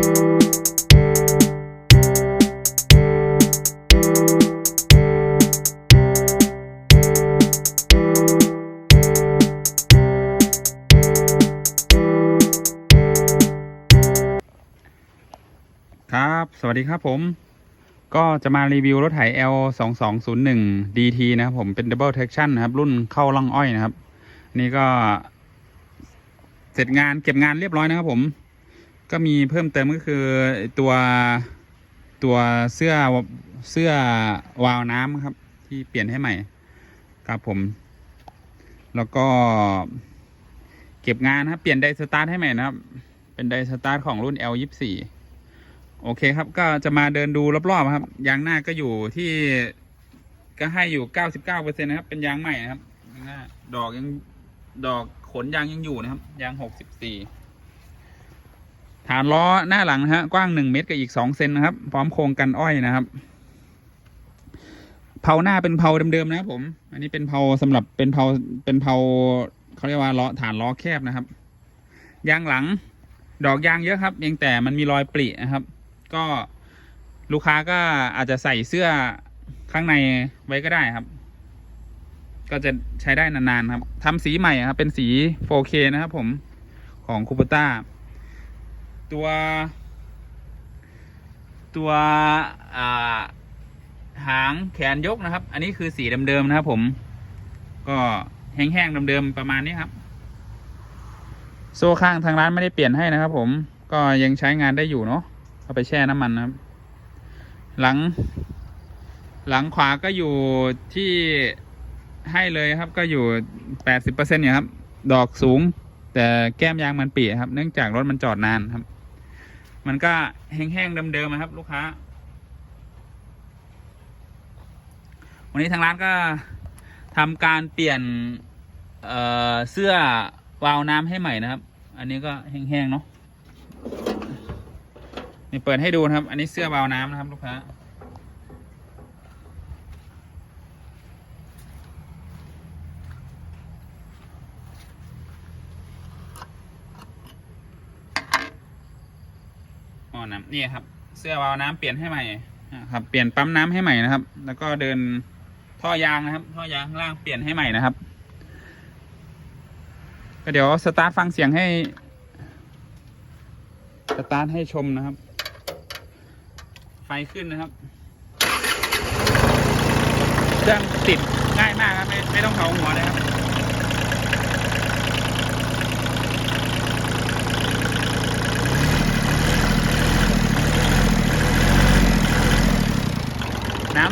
ครับ สวัสดีครับผม ก็จะมารีวิวรถไถ L 2 2 0 1 DT นะครับผมเป็น Double Traction นะครับ รุ่นเข้าล่องอ้อยนะครับ นี่ก็ เสร็จงานเก็บงานเรียบร้อยนะครับผม ก็มีเพิ่มเติมก็คือตัวตัวเสื้อเสื้อวาวน้ำครับ ที่เปลี่ยนให้ใหม่ครับผม แล้วก็ เก็บงานครับ เปลี่ยนไดสตาร์ทให้ใหม่นะครับ เป็นไดสตาร์ทของรุ่น L 2 4โอเคครับ ก็จะมาเดินดูรอบๆครับ ยางหน้าก็อยู่ที่ก็ให้อยู่99%นะครับ เป็นยางใหม่นะครับหน้าดอกยังดอกขนยางยังอยู่นะครับ ยาง64 ฐานล้อหน้าหลังนะฮะ กว้าง1เมตรกับอีก2เซนนะครับ พร้อมโครงกันอ้อยนะครับ เผาหน้าเป็นเผาเดิมๆนะครับผม อันนี้เป็นเผาสำหรับเป็นเผาเป็นเผาเขาเรียกว่าล้อฐานล้อแคบนะครับ ยางหลัง ดอกยางเยอะครับเพียงแต่มันมีรอยปรินะครับ ก็ลูกค้าก็อาจจะใส่เสื้อข้างในไว้ก็ได้ครับ ก็จะใช้ได้นานๆครับทำสีใหม่ครับ เป็นสี 4K นะครับผมของคูปต้า ตัว ตัวหางแขนยกนะครับ อันนี้คือสีเดิมๆนะครับ ผม ก็แห้งๆเดิมๆประมาณนี้ครับ โซ่ข้างทางร้านไม่ได้เปลี่ยนให้นะครับ ผมก็ยังใช้งานได้อยู่เนาะเอาไปแช่น้ำมันนะครับ หลัง หลังขวาก็อยู่ที่ให้เลยครับ ก็อยู่แปดสิบเปอร์เซ็นต์เนี่ยครับ ดอกสูง แต่แก้มยางมันเปียครับ เนื่องจากรถมันจอดนานครับ มันก็แห้งๆเดิมๆนะครับ ลูกค้า วันนี้ทางร้านก็ทำการเปลี่ยนเเสื้อวาวน้ำให้ใหม่นะครับ อันนี้ก็แห้งๆเนาะนี่เปิดให้ดูนะครับ อันนี้เสื้อวาวน้ำนะครับ ลูกค้า อน้ำนี่ครับ เสื้อวาล์วน้ำเปลี่ยนให้ใหม่ครับเปลี่ยนปั๊มน้ำให้ใหม่นะครับ แล้วก็เดินท่อยางนะครับ ท่อยางข้างล่างเปลี่ยนให้ใหม่นะครับ ก็เดี๋ยวสตาร์ทฟังเสียงให้สตาร์ทให้ชมนะครับ ไฟขึ้นนะครับเครื่องติดง่ายมากครับไม่ไม่ต้องเผาหัวเลยครับ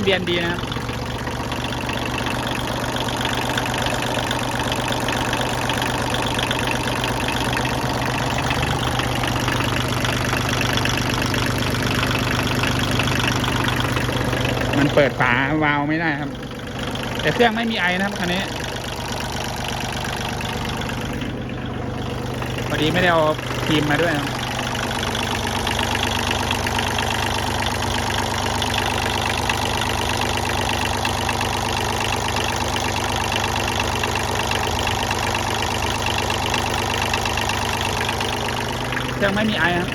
บียนดีนะครับมันเปิดฝาวาล์วไม่ได้ครับ แต่เครื่องไม่มีไอนะครับคันนี้พอดีไม่ได้เอาครีมมาด้วยนะ ครังไม่มีไอครับ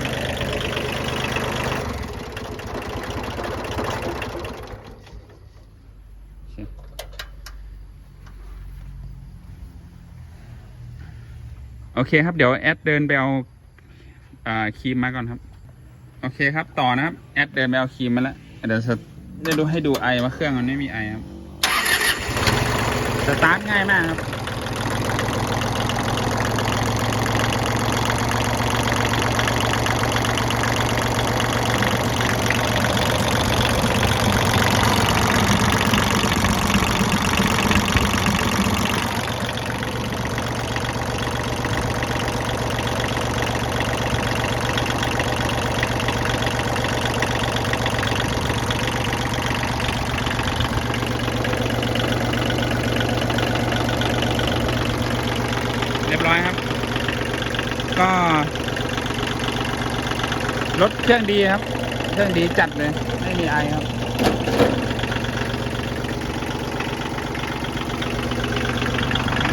โอเคครับ เดี๋ยวแอดเดินไปเอาอ่าครีมมาก่อนครับ โอเคครับต่อนะครับ แอดเดินไปเอาครีมมาแล้วเดี๋ยวจะได้ดูให้ดูไอว่าเครื่องมันไม่มีไอครับสตาร์ทง่ายมากครับ รียบร้อยครับ ก็รถเครื่องดีครับ เครื่องดีจัดเลย ไม่มีไอครับ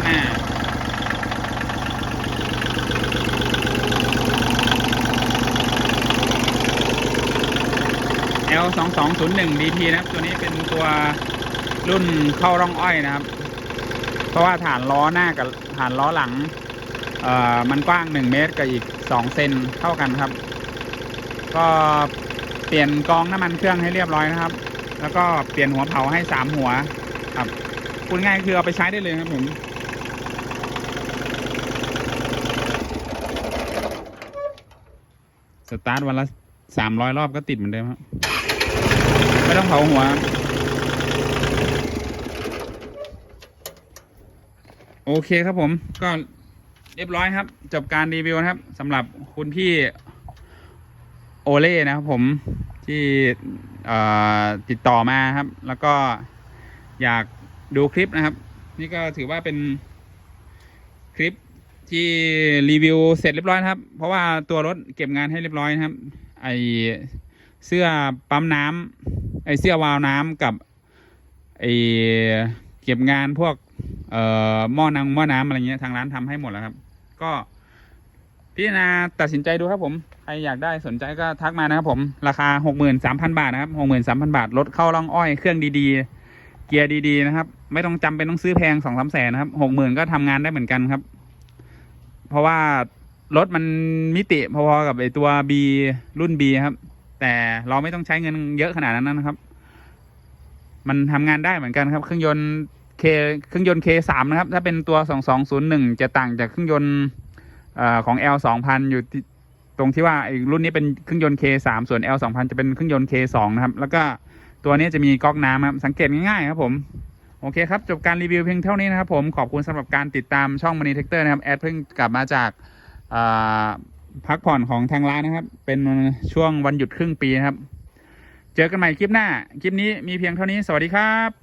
อ่า L 2 2 0 1 DT นะครับ ตัวนี้เป็นตัวรุ่นเข้าร่องอ้อยนะครับ เพราะว่าฐานล้อหน้ากับานล้อหลังมันกว้าง 1 เมตรกับอีก 2 เซนเท่ากันครับ ก็เปลี่ยนกองน้ำมันเครื่องให้เรียบร้อยนะครับ แล้วก็เปลี่ยนหัวเผาให้ 3 หัวครับพูดง่ายคือเอาไปใช้ได้เลยครับผมสตาร์ทวันละสามร้อยรอบก็ติดเหมือนเดิมครับ ไม่ต้องเผาหัว โอเคครับผมก็เรียบร้อยครับ จบการรีวิวนะครับสำหรับคุณพี่โอเล่นะครับผมที่ติดต่อมาครับ แล้วก็อยากดูคลิปนะครับ นี่ก็ถือว่าเป็นคลิปที่รีวิวเสร็จเรียบร้อยครับ เพราะว่าตัวรถเก็บงานให้เรียบร้อยนะครับ ไอเสื้อปั๊มน้ำไอเสื้อวาวน้ำกับไอเก็บงานพวก เอ่อหม้อน้ำหม้อน้ำอะไรเงี้ยทางร้านทำให้หมดแล้วครับ ก็พิจารณาตัดสินใจดูครับผมใครอยากได้สนใจก็ทักมานะครับผมราคาหกหมื่นสามพันบาทนะครับหกหมื่นสามพันบาทรถเข้าร่องอ้อยเครื่องดีๆ เกียร์ดีๆนะครับ ไม่ต้องจำเป็นต้องซื้อแพงสองสามแสนนะครับหกหมื่นก็ทำงานได้เหมือนกันครับ เพราะว่ารถมันมิติพอๆกับไอตัว B รุ่น B ครับ แต่เราไม่ต้องใช้เงินเยอะขนาดนั้นนะครับ มันทำงานได้เหมือนกันครับ เครื่องยนต์ K เครื่องยนต์ K3 นะครับ ถ้าเป็นตัว 2201 จะต่างจากเครื่องยนต์เอ่อของ L 2000 อยู่ตรงที่ว่าไอ้รุ่นนี้เป็นเครื่องยนต์ K3 ส่วน L 2000 จะเป็นเครื่องยนต์ K2 นะครับ แล้วก็ตัวนี้จะมีก๊อกน้ำครับ สังเกตง่ายๆครับผม โอเคครับ จบการรีวิวเพียงเท่านี้นะครับผม ขอบคุณสำหรับการติดตามช่อง Money Tractor นะครับ แอดเพิ่งกลับมาจากพักผ่อนของทางร้านนะครับ เป็นช่วงวันหยุดครึ่งปีนะครับ เจอกันใหม่คลิปหน้า คลิปนี้มีเพียงเท่านี้ สวัสดีครับ